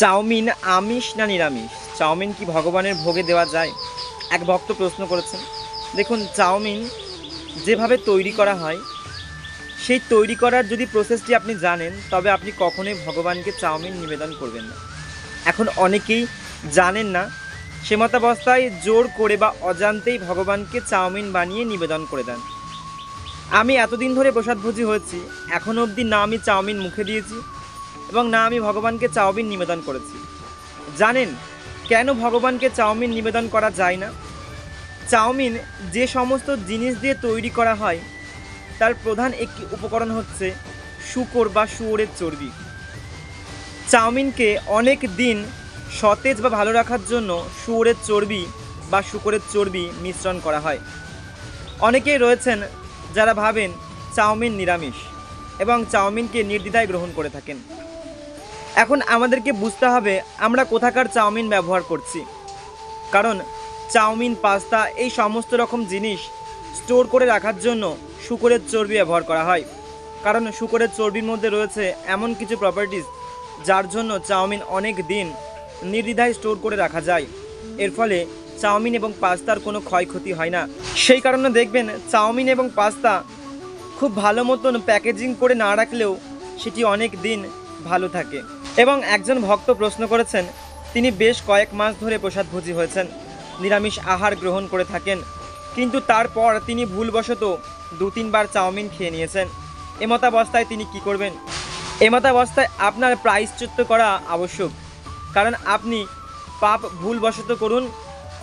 Chowmein আমিষ না নিরামিষ? চাউমিন কি ভগবানের ভোগে দেওয়া যায়? এক ভক্ত প্রশ্ন করেছেন। দেখুন, চাউমিন যেভাবে তৈরি করা হয়, সেই তৈরি করার যদি প্রসেসটি আপনি জানেন, তবে আপনি কখনোই ভগবানকে চাউমিন নিবেদন করবেন না। এখন অনেকেই জানেন না সে মতাবস্থায় জোর করে বা অজান্তেই ভগবানকে চাউমিন বানিয়ে নিবেদন করে দেন। আমি এতদিন ধরে প্রসাদভোজী হয়েছি এখনও অবধি না আমি চাউমিন মুখে দিয়েছি। এবং না আমি ভগবানকে চাউমিন নিবেদন করেছি। জানেন, কেন ভগবানকে চাউমিন নিবেদন করা যায় না? চাউমিন যে সমস্ত জিনিস দিয়ে তৈরি করা হয়, তার প্রধান একটি উপকরণ হচ্ছে শুকর বা শুয়োরের চর্বি। চাউমিনকে অনেক দিন সতেজ বা ভালো রাখার জন্য শুয়োরের চর্বি বা শুকরের চর্বি মিশ্রণ করা হয়। অনেকেই রয়েছেন যারা ভাবেন চাউমিন নিরামিষ এবং চাউমিনকে নির্দ্বিধায় গ্রহণ করে থাকেন। এখন আমাদেরকে বুঝতে হবে আমরা কোথাকার চাউমিন ব্যবহার করছি। কারণ চাউমিন, পাস্তা এই সমস্ত রকম জিনিস স্টোর করে রাখার জন্য শুকরের চর্বি ব্যবহার করা হয়। কারণ শুকরের চর্বির মধ্যে রয়েছে এমন কিছু প্রপার্টিজ যার জন্য চাউমিন অনেক দিন নির্দ্বিধায় স্টোর করে রাখা যায়। এর ফলে চাউমিন এবং পাস্তার কোনো ক্ষয়ক্ষতি হয় না। সেই কারণে দেখবেন চাউমিন এবং পাস্তা খুব ভালো মতন প্যাকেজিং করে না রাখলেও সেটি অনেক দিন ভালো থাকে। এবং একজন ভক্ত প্রশ্ন করেছেন, তিনি বেশ কয়েক মাস ধরে প্রসাদভোজী হয়েছেন, নিরামিষ আহার গ্রহণ করে থাকেন, কিন্তু তারপর তিনি ভুলবশত দু তিনবার চাউমিন খেয়ে নিয়েছেন। এমতাবস্থায় তিনি কি করবেন? এমতাবস্থায় আপনার প্রায়শ্চিত্ত করা আবশ্যক, কারণ আপনি পাপ ভুলবশত করুন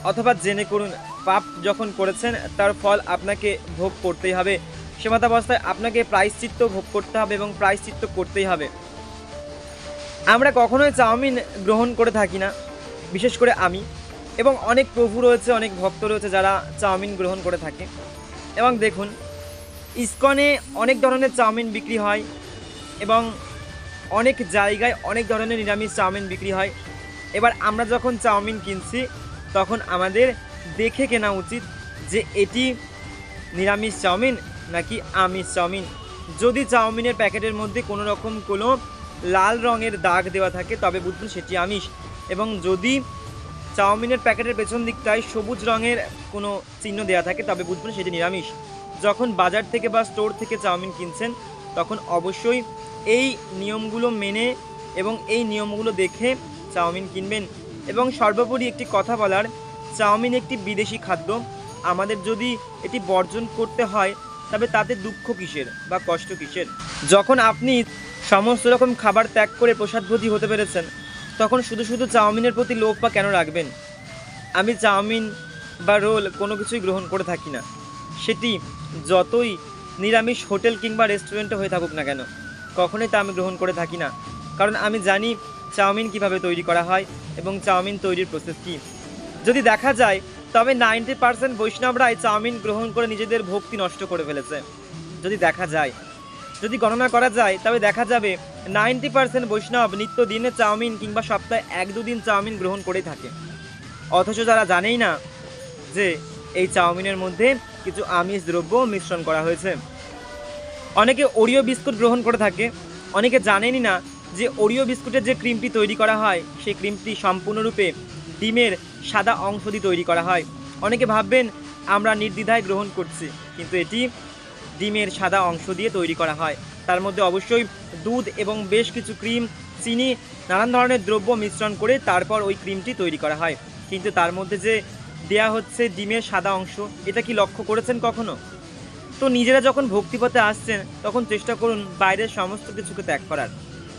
অথবা জেনে করুন, পাপ যখন করেছেন তার ফল আপনাকে ভোগ করতেই হবে। সেমতাবস্থায় আপনাকে প্রায়শ্চিত্ত ভোগ করতে হবে এবং প্রায়শ্চিত্ত করতেই হবে। আমরা কখনোই চাউমিন গ্রহণ করে থাকি না, বিশেষ করে আমি। এবং অনেক প্রভু রয়েছে, অনেক ভক্ত রয়েছে যারা চাউমিন গ্রহণ করে থাকে। এবং দেখুন, ইস্কনে অনেক ধরনের চাউমিন বিক্রি হয় এবং অনেক জায়গায় অনেক ধরনের নিরামিষ চাউমিন বিক্রি হয়। এবার আমরা যখন চাউমিন কিনছি, তখন আমাদের দেখে কেনা উচিত যে এটি নিরামিষ চাউমিন নাকি আমিষ চাউমিন। যদি চাউমিনের প্যাকেটের মধ্যে কোনো রকম কোনো লাল রঙের দাগ দেওয়া থাকে, তবে বুঝবেন সেটি আমিষ। এবং যদি চাউমিনের প্যাকেটের পেছন দিকটায় সবুজ রঙের কোনো চিহ্ন দেওয়া থাকে, তবে বুঝবেন সেটি নিরামিষ। যখন বাজার থেকে বা স্টোর থেকে চাউমিন কিনছেন, তখন অবশ্যই এই নিয়মগুলো মেনে এবং এই নিয়মগুলো দেখে চাউমিন কিনবেন। এবং সর্বোপরি একটি কথা বলার, চাউমিন একটি বিদেশি খাদ্য। আমাদের যদি এটি বর্জন করতে হয়, তবে তাতে দুঃখ কিসের বা কষ্ট কিসের? যখন আপনি সমস্ত রকম খাবার ত্যাগ করে প্রসাদভোজী হতে পেরেছেন। তখন শুধু শুধু চাউমিনের প্রতি লোভ বা কেন রাখবেন? আমি চাউমিন বা রোল কোনো কিছুই গ্রহণ করে থাকি না। সেটি যতই নিরামিষ হোটেল কিংবা রেস্টুরেন্টে হয়ে থাকুক না কেন, কখনোই তা আমি গ্রহণ করে থাকি না। কারণ আমি জানি চাউমিন কীভাবে তৈরি করা হয় এবং চাউমিন তৈরির প্রসেস কী। যদি দেখা যায়, তবে নাইনটি পার্সেন্ট বৈষ্ণবরাই চাউমিন গ্রহণ করে নিজেদের ভক্তি নষ্ট করে ফেলেছে। যদি দেখা যায় যদি গণনা করা যায়, তবে দেখা যাবে নাইনটি পার্সেন্ট বৈষ্ণব নিত্য দিনে চাউমিন কিংবা সপ্তাহে এক দুদিন চাউমিন গ্রহণ করেই থাকে। অথচ যারা জানেই না যে এই চাউমিনের মধ্যে কিছু আমিষ দ্রব্য মিশ্রণ করা হয়েছে। অনেকে ওরিও বিস্কুট গ্রহণ করে থাকে, অনেকে জানেনই না যে ওরিও বিস্কুটের যে ক্রিমটি তৈরি করা হয়, সেই ক্রিমটি সম্পূর্ণরূপে ডিমের সাদা অংশ দিয়ে তৈরি করা হয়। অনেকে ভাববেন, আমরা নির্দ্বিধায় গ্রহণ করছি। কিন্তু এটি ডিমের সাদা অংশ দিয়ে তৈরি করা হয়। তার মধ্যে অবশ্যই দুধ এবং বেশ কিছু ক্রিম, চিনি, নানান ধরনের দ্রব্য মিশ্রণ করে তারপর ওই ক্রিমটি তৈরি করা হয়। কিন্তু তার মধ্যে যে দেয়া হচ্ছে ডিমের সাদা অংশ, এটা কি লক্ষ্য করেছেন কখনো? তো নিজেরা যখন ভক্তিপথে আসছেন, তখন চেষ্টা করুন বাইরের সমস্ত কিছুকে ত্যাগ করার।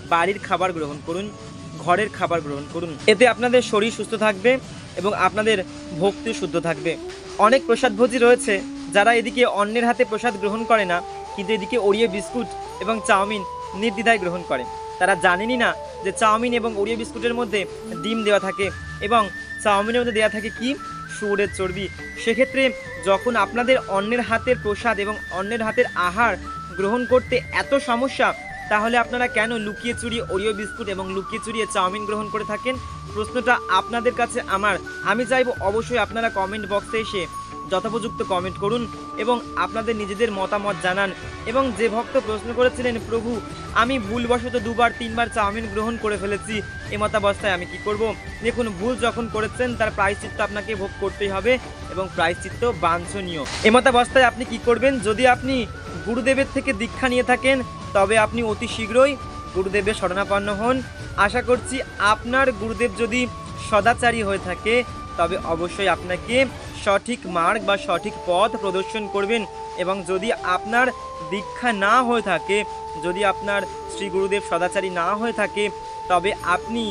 বাড়ির খাবার গ্রহণ করুন, ঘরের খাবার গ্রহণ করুন। এতে আপনাদের শরীর সুস্থ থাকবে এবং আপনাদের ভক্তি শুদ্ধ থাকবে। অনেক প্রসাদভোজী রয়েছে যারা এদিকে অন্যের হাতে প্রসাদ গ্রহণ করে না, কিন্তু এদিকে ওরিও বিস্কুট এবং চাউমিন নির্দ্বিধায় গ্রহণ করে। তারা জানেনই না যে চাউমিন এবং ওরিও বিস্কুটের মধ্যে ডিম দেওয়া থাকে এবং চাউমিনের মধ্যে দেওয়া থাকে কি? শুয়োরের চর্বি। সেক্ষেত্রে যখন আপনাদের অন্যের হাতের প্রসাদ এবং অন্যের হাতের আহার গ্রহণ করতে এত সমস্যা, তাহলে আপনারা কেন লুকিয়ে চুরিয়ে ওরিও বিস্কুট এবং লুকিয়ে চুরিয়ে চাউমিন গ্রহণ করে থাকেন? প্রশ্নটা আপনাদের কাছে আমার। আমি চাইব অবশ্যই আপনারা কমেন্ট বক্সে এসে যথোপযুক্ত কমেন্ট করুন এবং আপনাদের নিজেদের মতামত জানান এবং যে ভক্ত প্রশ্ন করেছিলেন, প্রভু, আমি ভুলবশত দুবার, তিনবার চাউমিন গ্রহণ করে ফেলেছি, এ মতাবস্থায় আমি কি করব? দেখুন, ভুল যখন করেছেন, তার প্রায়শ্চিত্ত আপনাকে ভোগ করতেই হবে এবং প্রায়শ্চিত্ত বাঞ্ছনীয়। এ মতাবস্থায় আপনি কি করবেন? যদি আপনি গুরুদেবের থেকে দীক্ষা নিয়ে থাকেন, তবে আপনি অতি শীঘ্রই গুরুদেবের শরণাপন্ন হন। আশা করছি আপনার গুরুদেব যদি সদাচারী হয়ে থাকে, তবে অবশ্যই আপনাকে সঠিক মার্গ বা সঠিক পথ প্রদর্শন করবেন এবং যদি আপনার দীক্ষা না হয়ে থাকে, যদি আপনার শ্রী গুরুদেব সদাচারী না হয়ে থাকে, তবে আপনি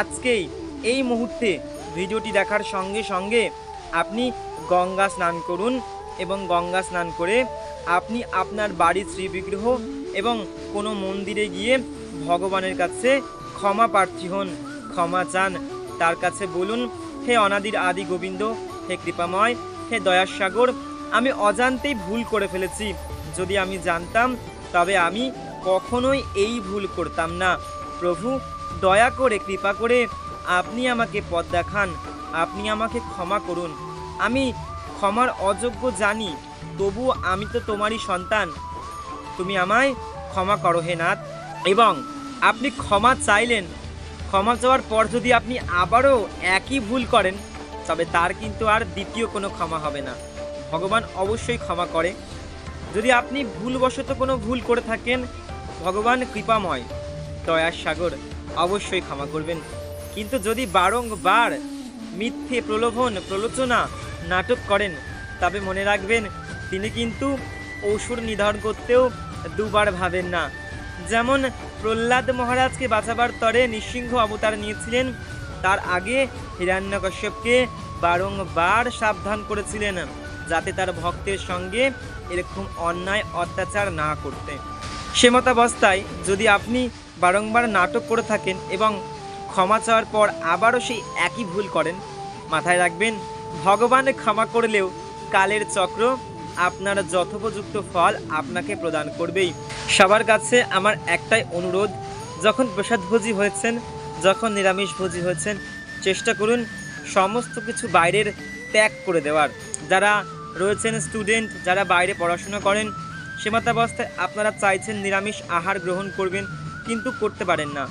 আজকেই এই মুহূর্তে ভিডিওটি দেখার সঙ্গে সঙ্গে আপনি গঙ্গা স্নান করুন এবং গঙ্গা স্নান করে আপনি আপনার বাড়ির শ্রী বিগ্রহ এবং কোনো মন্দিরে গিয়ে ভগবানের কাছে ক্ষমা প্রার্থী হন, ক্ষমা চান। তার কাছে বলুন, হে অনাদির আদি গোবিন্দ হে কৃপাময়, হে দয়ার সাগর, আমি অজান্তেই ভুল করে ফেলেছি। যদি আমি জানতাম, তবে আমি কখনোই এই ভুল করতাম না। প্রভু, দয়া করে, কৃপা করে আপনি আমাকে পথ দেখান, আপনি আমাকে ক্ষমা করুন। আমি ক্ষমার অযোগ্য জানি, তবু আমি তো তোমারই সন্তান। তুমি আমায় ক্ষমা করো হে নাথ। এবং আপনি ক্ষমা চাইলেন। ক্ষমা চাওয়ার পর যদি আপনি আবারও একই ভুল করেন তবে তার কিন্তু আর দ্বিতীয় কোনো ক্ষমা হবে না। ভগবান অবশ্যই ক্ষমা করে। যদি আপনি ভুলবশত কোনো ভুল করে থাকেন, ভগবান কৃপাময় দয়ার সাগর অবশ্যই ক্ষমা করবেন। কিন্তু যদি বারংবার মিথ্যে প্রলোভন, প্রলোচনা, নাটক করেন, তবে মনে রাখবেন, তিনি কিন্তু অসুর নিধন করতেও দুবার ভাবেন না। যেমন প্রহ্লাদ মহারাজকে বাঁচাবার তরে নৃসিংহ অবতার নিয়েছিলেন তার আগে হিরণ্যকশ্যপকে বারংবার সাবধান করেছিলেন, যাতে তার ভক্তের সঙ্গে এরকম অন্যায় অত্যাচার না করতে। সে মতাবস্থায় যদি আপনি বারংবার নাটক করে থাকেন এবং ক্ষমা চাওয়ার পর আবারও সেই একই ভুল করেন, মাথায় রাখবেন, ভগবান ক্ষমা করলেও কালের চক্র আপনার যথোপযুক্ত ফল আপনাকে প্রদান করবেই। সবার কাছে আমার একটাই অনুরোধ, যখন প্রসাদভোজী হয়েছেন যখন নিরামিষভোজী হয়েছেন, চেষ্টা করুন সমস্ত কিছু বাইরের ত্যাগ করে দেওয়ার। যারা রয়েছেন স্টুডেন্ট, যারা বাইরে পড়াশোনা করেন, সে মতাবস্থায় আপনারা চাইছেন নিরামিষ আহার গ্রহণ করবেন, কিন্তু করতে পারেন না।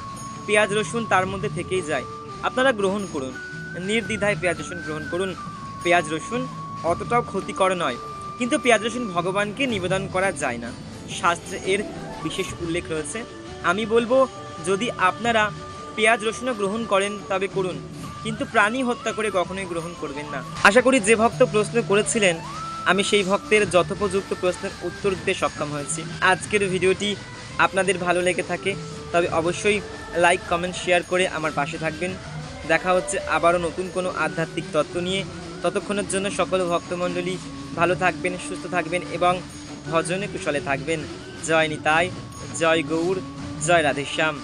পেঁয়াজ, রসুন তার মধ্যে থেকেই যায়। আপনারা গ্রহণ করুন। নির্দ্বিধায় পেঁয়াজ, রসুন গ্রহণ করুন। পেঁয়াজ, রসুন অতটাও ক্ষতিকর নয়, কিন্তু পেঁয়াজ, রসুন ভগবানকে নিবেদন করা যায় না। শাস্ত্রে এর বিশেষ উল্লেখ রয়েছে। আমি বলব, যদি আপনারা পেঁয়াজ, রসুনও গ্রহণ করেন তবে করুন। কিন্তু প্রাণী হত্যা করে কখনোই গ্রহণ করবেন না। আশা করি যে ভক্ত প্রশ্ন করেছিলেন, আমি সেই ভক্তের যথোপযুক্ত প্রশ্নের উত্তর দিতে সক্ষম হয়েছি। আজকের ভিডিওটি আপনাদের ভালো লেগে থাকে, তবে অবশ্যই লাইক, কমেন্ট, শেয়ার করে আমার পাশে থাকবেন। দেখা হচ্ছে আবারও নতুন কোনো আধ্যাত্মিক তত্ত্ব নিয়ে। ততক্ষণের জন্য সকল ভক্তমণ্ডলী ভালো থাকবেন, সুস্থ থাকবেন এবং ভজনে কুশলে থাকবেন। জয় নিতাই, জয় গৌর জয় রাধেশ্যাম।